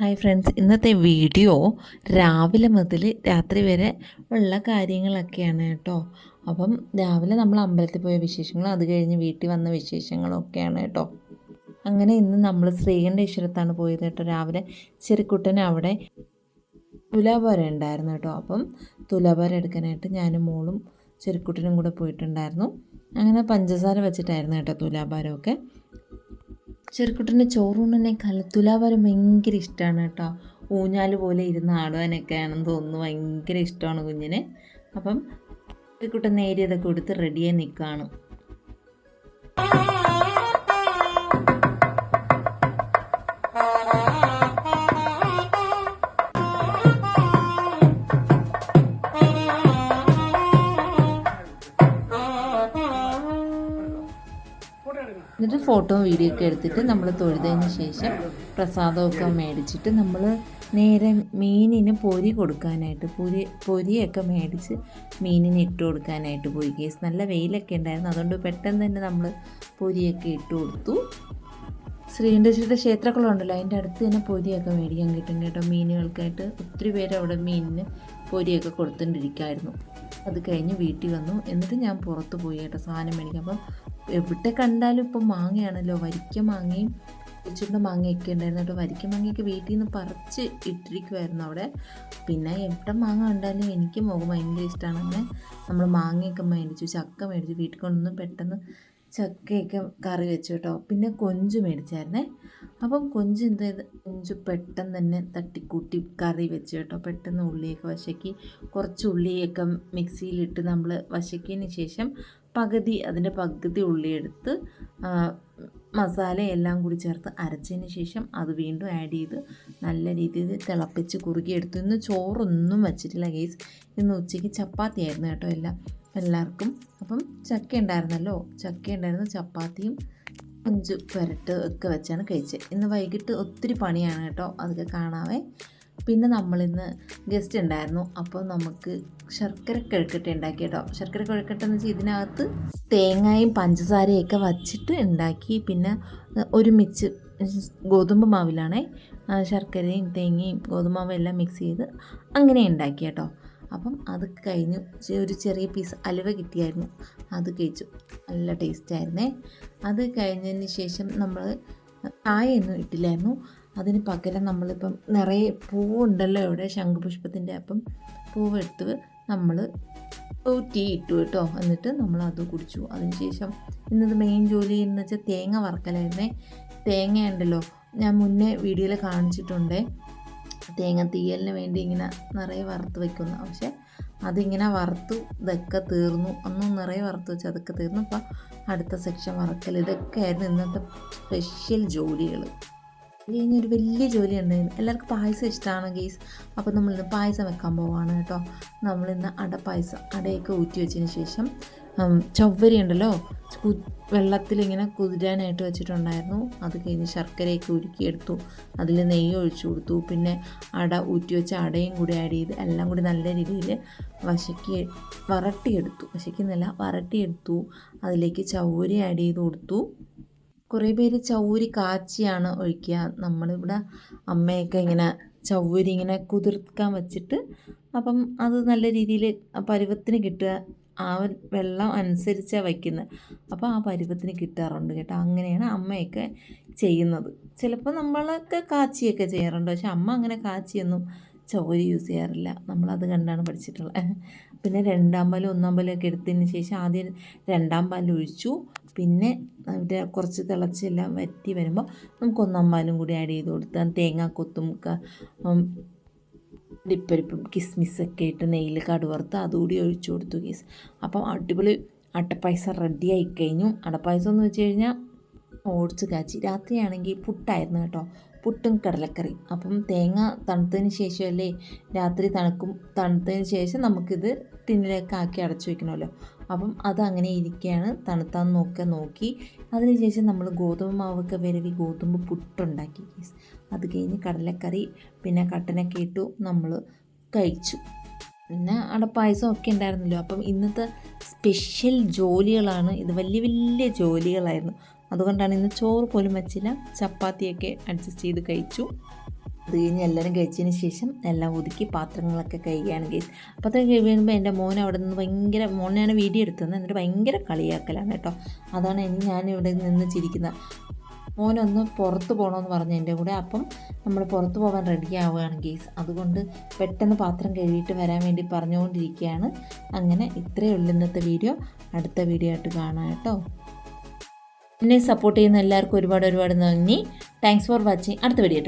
Hi friends ഇന്നത്തെ video രാവിലെ മുതൽ രാത്രി വരെ ഉള്ള കാര്യങ്ങളൊക്കെയാണ് കേട്ടോ. അപ്പം രാവിലെ നമ്മൾ അമ്പലത്തിൽ പോയ വിശേഷങ്ങളും അത് കഴിഞ്ഞ് വീട്ടിൽ വന്ന വിശേഷങ്ങളും ഒക്കെയാണ് കേട്ടോ. അങ്ങനെ ഇന്ന് നമ്മൾ ശ്രീകണ്ഠേശ്വരത്താണ് പോയത് കേട്ടോ. രാവിലെ ചെറുക്കുട്ടനെ അവിടെ തുലാഭാരം ഉണ്ടായിരുന്നു കേട്ടോ. അപ്പം തുലാഭാരം എടുക്കാനായിട്ട് ഞാനും മോളും ചെറുക്കുട്ടനും കൂടെ പോയിട്ടുണ്ടായിരുന്നു. അങ്ങനെ പഞ്ചസാര വെച്ചിട്ടായിരുന്നു കേട്ടോ തുലാഭാരമൊക്കെ. ചെറുക്കുട്ടന്റെ ചോറൂണിനേക്കാൾ തുലാഭാരം ഭയങ്കര ഇഷ്ടമാണ് കേട്ടോ. ഊഞ്ഞാൽ പോലെ ഇരുന്ന് ആടുവാനൊക്കെ ആണെന്ന് തോന്നുന്നു. ഭയങ്കര ഇഷ്ടമാണ് കുഞ്ഞിന്. അപ്പം ചെറുക്കുട്ടൻ നേരിയതൊക്കെ കൊടുത്ത് റെഡിയായി നിൽക്കുകയാണ്. എന്നിട്ട് ഫോട്ടോ വീഡിയോ ഒക്കെ എടുത്തിട്ട് നമ്മൾ തൊഴുതതിന് ശേഷം പ്രസാദമൊക്കെ മേടിച്ചിട്ട് നമ്മൾ നേരെ മീനിന് പൊരി കൊടുക്കാനായിട്ട് പൊരി പൊരിയൊക്കെ മേടിച്ച് മീനിന് ഇട്ട് കൊടുക്കാനായിട്ട് പോയി. കേസ് നല്ല വെയിലൊക്കെ ഉണ്ടായിരുന്നു. അതുകൊണ്ട് പെട്ടെന്ന് തന്നെ നമ്മൾ പൊരിയൊക്കെ ഇട്ട് കൊടുത്തു. ശ്രീകണ്ഠേശ്വരത്തെ ക്ഷേത്രക്കുളമുണ്ടല്ലോ അതിന്റെ അടുത്ത് തന്നെ പൊരിയൊക്കെ മേടിക്കാൻ കിട്ടും കേട്ടോ. മീനുകൾക്കായിട്ട് ഒത്തിരി പേര് അവിടെ മീനിന് പൊരിയൊക്കെ കൊടുത്തുകൊണ്ടിരിക്കുമായിരുന്നു അത് കഴിഞ്ഞ് വീട്ടിൽ വന്നു. എന്നിട്ട് ഞാൻ പുറത്ത് പോയി കേട്ടോ സാധനം മേടിക്കാം അപ്പം എവിടെ കണ്ടാലും ഇപ്പം മാങ്ങയാണല്ലോ. വരിക്ക മാങ്ങയും ഉച്ചയുടെ മാങ്ങയൊക്കെ ഉണ്ടായിരുന്നു. കേട്ടോ വരിക്ക മാങ്ങയൊക്കെ വീട്ടിൽ നിന്ന് പറിച്ച് ഇട്ടിരിക്കുമായിരുന്നു അവിടെ. പിന്നെ എവിടെ മാങ്ങ കണ്ടാലും എനിക്ക് മുഖം ഭയങ്കര ഇഷ്ടമാണ് അങ്ങനെ നമ്മൾ മാങ്ങയൊക്കെ മേടിച്ചു ചക്ക മേടിച്ചു വീട്ടിൽ കൊണ്ടുവന്ന് പെട്ടെന്ന് ചക്കയൊക്കെ കറി വെച്ചു കേട്ടോ. പിന്നെ കൊഞ്ച് മേടിച്ചായിരുന്നേ. അപ്പം കൊഞ്ച് എന്ത് ചെയ്ത്? കൊഞ്ച് പെട്ടെന്ന് തന്നെ തട്ടിക്കൂട്ടി കറി വെച്ചു കേട്ടോ. പെട്ടെന്ന് ഉള്ളിയൊക്കെ വശക്കി കുറച്ച് ഉള്ളിയൊക്കെ മിക്സിയിലിട്ട് നമ്മൾ വശക്കിയതിന് ശേഷം പകുതി അതിന്റെ പകുതി ഉള്ളിയെടുത്ത് മസാല എല്ലാം കൂടി ചേർത്ത് അരച്ചതിന് ശേഷം അത് വീണ്ടും ആഡ് ചെയ്ത് നല്ല രീതിയിൽ തിളപ്പിച്ച് കുറുകിയെടുത്തു. ഇന്ന് ചോറൊന്നും വെച്ചിട്ടില്ല ഗെയ്സ് ഇന്ന് ഉച്ചയ്ക്ക് ചപ്പാത്തി ആയിരുന്നു കേട്ടോ എല്ലാം എല്ലാവർക്കും. അപ്പം ചക്ക ഉണ്ടായിരുന്നല്ലോ ചക്ക ഉണ്ടായിരുന്നു ചപ്പാത്തിയും കൊഞ്ച് പുരട്ട് ഒക്കെ വെച്ചാണ് കഴിച്ചത്. ഇന്ന് വൈകിട്ട് ഒത്തിരി പണിയാണ് കേട്ടോ അതൊക്കെ കാണാവേ. പിന്നെ നമ്മളിന്ന് ഗസ്റ്റ് ഉണ്ടായിരുന്നു. അപ്പോൾ നമുക്ക് ശർക്കര കിഴക്കട്ട ഉണ്ടാക്കി കേട്ടോ. ശർക്കര കിഴക്കട്ട എന്ന് വെച്ചാൽ ഇതിനകത്ത് തേങ്ങയും പഞ്ചസാരയും ഒക്കെ വച്ചിട്ട് ഉണ്ടാക്കി. പിന്നെ ഒരുമിച്ച് ഗോതമ്പ് മാവിലാണേ ശർക്കരയും തേങ്ങയും ഗോതമ്പ് മാവും എല്ലാം മിക്സ് ചെയ്ത് അങ്ങനെ ഉണ്ടാക്കി കേട്ടോ. അപ്പം അത് കഴിഞ്ഞു. ഒരു ചെറിയ പീസ് അലുവ കിട്ടിയായിരുന്നു. അത് കഴിച്ചു. നല്ല ടേസ്റ്റായിരുന്നേ അത് കഴിഞ്ഞതിന് ശേഷം നമ്മൾ ചായയൊന്നും ഇട്ടില്ലായിരുന്നു. അതിന് പകരം നമ്മളിപ്പം നിറയെ പൂവുണ്ടല്ലോ ഇവിടെ ശംഖുപുഷ്പത്തിന്റെ അപ്പം. പൂവെടുത്ത് നമ്മൾ ടീ ഇട്ടു കേട്ടോ. എന്നിട്ട് നമ്മൾ അത് കുടിച്ചു. അതിനുശേഷം ഇന്നത് മെയിൻ ജോലി എന്ന് വെച്ചാൽ തേങ്ങ വറക്കലായിരുന്നേ. തേങ്ങ ഉണ്ടല്ലോ. ഞാൻ മുന്നേ വീഡിയോയിൽ കാണിച്ചിട്ടുണ്ടേ. തേങ്ങ തീയലിന് വേണ്ടി ഇങ്ങനെ നിറയെ വറുത്ത് വെക്കുന്നു. പക്ഷേ അതിങ്ങനെ വറുത്തു ഇതൊക്കെ തീർന്നു. ഒന്നും നിറയെ വറുത്ത് വെച്ച് അതൊക്കെ തീർന്നു. അപ്പോൾ അടുത്ത സെക്ഷൻ വറക്കൽ. ഇതൊക്കെ ആയിരുന്നു ഇന്നത്തെ സ്പെഷ്യൽ ജോലികൾ അത് കഴിഞ്ഞൊരു വലിയ ജോലി ഉണ്ടായിരുന്നു. എല്ലാവർക്കും പായസം ഇഷ്ടമാണ് ഗെയ്സ് അപ്പോൾ നമ്മളിന്ന് പായസം വെക്കാൻ പോവാണ് കേട്ടോ. നമ്മളിന്ന് അടപ്പായസം അടയൊക്കെ ഊറ്റി വെച്ചതിന് ശേഷം ചവ്വരി ഉണ്ടല്ലോ വെള്ളത്തിലിങ്ങനെ കുതിരാനായിട്ട് വെച്ചിട്ടുണ്ടായിരുന്നു. അത് കഴിഞ്ഞ് ശർക്കരയൊക്കെ ഉരുക്കിയെടുത്തു. അതിൽ നെയ്യ് ഒഴിച്ചു കൊടുത്തു. പിന്നെ അട ഊറ്റി വെച്ച അടയും കൂടി ആഡ് ചെയ്ത് എല്ലാം കൂടി നല്ല രീതിയിൽ വശക്കി വരട്ടിയെടുത്തു. വശക്കുന്നില്ല വരട്ടിയെടുത്തു. അതിലേക്ക് ചവ്വരി ആഡ് ചെയ്ത് കൊടുത്തു. കുറേ പേര് ചൗരി കാച്ചിയാണ് ഒഴിക്കുക. നമ്മളിവിടെ അമ്മയൊക്കെ ഇങ്ങനെ ചൗരി ഇങ്ങനെ കുതിർക്കാൻ വെച്ചിട്ട് അപ്പം അത് നല്ല രീതിയിൽ പരുവത്തിന് കിട്ടുക. ആ വെള്ളം അനുസരിച്ചാണ് വയ്ക്കുന്നത് അപ്പോൾ ആ പരുവത്തിന് കിട്ടാറുണ്ട് കേട്ടോ. അങ്ങനെയാണ് അമ്മയൊക്കെ ചെയ്യുന്നത്. ചിലപ്പോൾ നമ്മളൊക്കെ കാച്ചിയൊക്കെ ചെയ്യാറുണ്ട്. പക്ഷെ അമ്മ അങ്ങനെ കാച്ചിയൊന്നും ചൗരി യൂസ് ചെയ്യാറില്ല. നമ്മളത് കണ്ടാണ് പഠിച്ചിട്ടുള്ളത്. പിന്നെ രണ്ടാം പാലും ഒന്നാം പാലും ഒക്കെ എടുത്തതിന് ശേഷം ആദ്യം രണ്ടാം പാൽ ഒഴിച്ചു. പിന്നെ അവിടെ കുറച്ച് തിളച്ചെല്ലാം വറ്റി വരുമ്പോൾ നമുക്ക് ഒന്നാം പാലും കൂടി ആഡ് ചെയ്ത് കൊടുത്താൽ തേങ്ങാക്കൊത്തും ഡിപ്പരിപ്പും കിസ്മിസൊക്കെ ഇട്ട് നെയ്യിൽ കടുവറുത്ത് അതുകൂടി ഒഴിച്ചു കൊടുത്തു കേസ് അപ്പം അടിപൊളി അട്ടപ്പായസം റെഡി ആയി കഴിഞ്ഞു. അടപ്പായസം എന്ന് വെച്ച് കഴിഞ്ഞാൽ ഓടിച്ച് കാച്ചി. രാത്രിയാണെങ്കിൽ പുട്ടായിരുന്നു കേട്ടോ. പുട്ടും കടലക്കറി അപ്പം തേങ്ങ തണുത്തതിന് അല്ലേ രാത്രി തണുക്കും? തണുത്തതിന് ശേഷം നമുക്കിത് ടിന്നിലേക്ക് ആക്കി അടച്ചു വെക്കണമല്ലോ. അപ്പം അത് അങ്ങനെ ഇരിക്കുകയാണ്. തണുത്താൻ നോക്കുക നോക്കി. അതിനുശേഷം നമ്മൾ ഗോതമ്പ് മാവൊക്കെ വരവി ഗോതമ്പ് പുട്ടുണ്ടാക്കി അത് കഴിഞ്ഞ് കടലക്കറി പിന്നെ കട്ടനൊക്കെ ഇട്ടു നമ്മൾ കഴിച്ചു. പിന്നെ അടപ്പായസം ഒക്കെ ഉണ്ടായിരുന്നല്ലോ. അപ്പം ഇന്നത്തെ സ്പെഷ്യൽ ജോലികളാണ്. ഇത് വലിയ വലിയ ജോലികളായിരുന്നു. അതുകൊണ്ടാണ് ഇന്ന് ചോറ് പോലും വെച്ചില്ല. ചപ്പാത്തിയൊക്കെ അഡ്ജസ്റ്റ് ചെയ്ത് കഴിച്ചു. അത് കഴിഞ്ഞ് എല്ലാവരും കഴിച്ചതിന് ശേഷം എല്ലാം ഒതുക്കി പാത്രങ്ങളൊക്കെ കഴുകിയാണ് ഗേസ് അപ്പോഴത്തേക്ക് കഴിയുമ്പോൾ എന്റെ മോൻ അവിടെ നിന്ന് ഭയങ്കര മോനെയാണ് വീഡിയോ എടുത്തത്. എന്നിട്ട് ഭയങ്കര കളിയാക്കലാണ് കേട്ടോ. അതാണ് ഇനി ഞാൻ ഇവിടെ നിന്ന് ചിരിക്കുന്നത്. മോനൊന്ന് പുറത്ത് പോകണമെന്ന് പറഞ്ഞു എന്റെ കൂടെ. അപ്പം നമ്മൾ പുറത്ത് പോകാൻ റെഡി ആവുകയാണ് ഗേസ് അതുകൊണ്ട് പെട്ടെന്ന് പാത്രം കഴുകിയിട്ട് വരാൻ വേണ്ടി പറഞ്ഞുകൊണ്ടിരിക്കുകയാണ്. അങ്ങനെ ഇത്രയേ ഉള്ളൂ ഇന്നത്തെ വീഡിയോ അടുത്ത വീഡിയോ ആയിട്ട് കാണാം കേട്ടോ. എന്നെ സപ്പോർട്ട് ചെയ്യുന്ന എല്ലാവർക്കും ഒരുപാട് ഒരുപാട് നന്ദി. താങ്ക്സ് ഫോർ വാച്ചിങ് അടുത്ത വീഡിയോ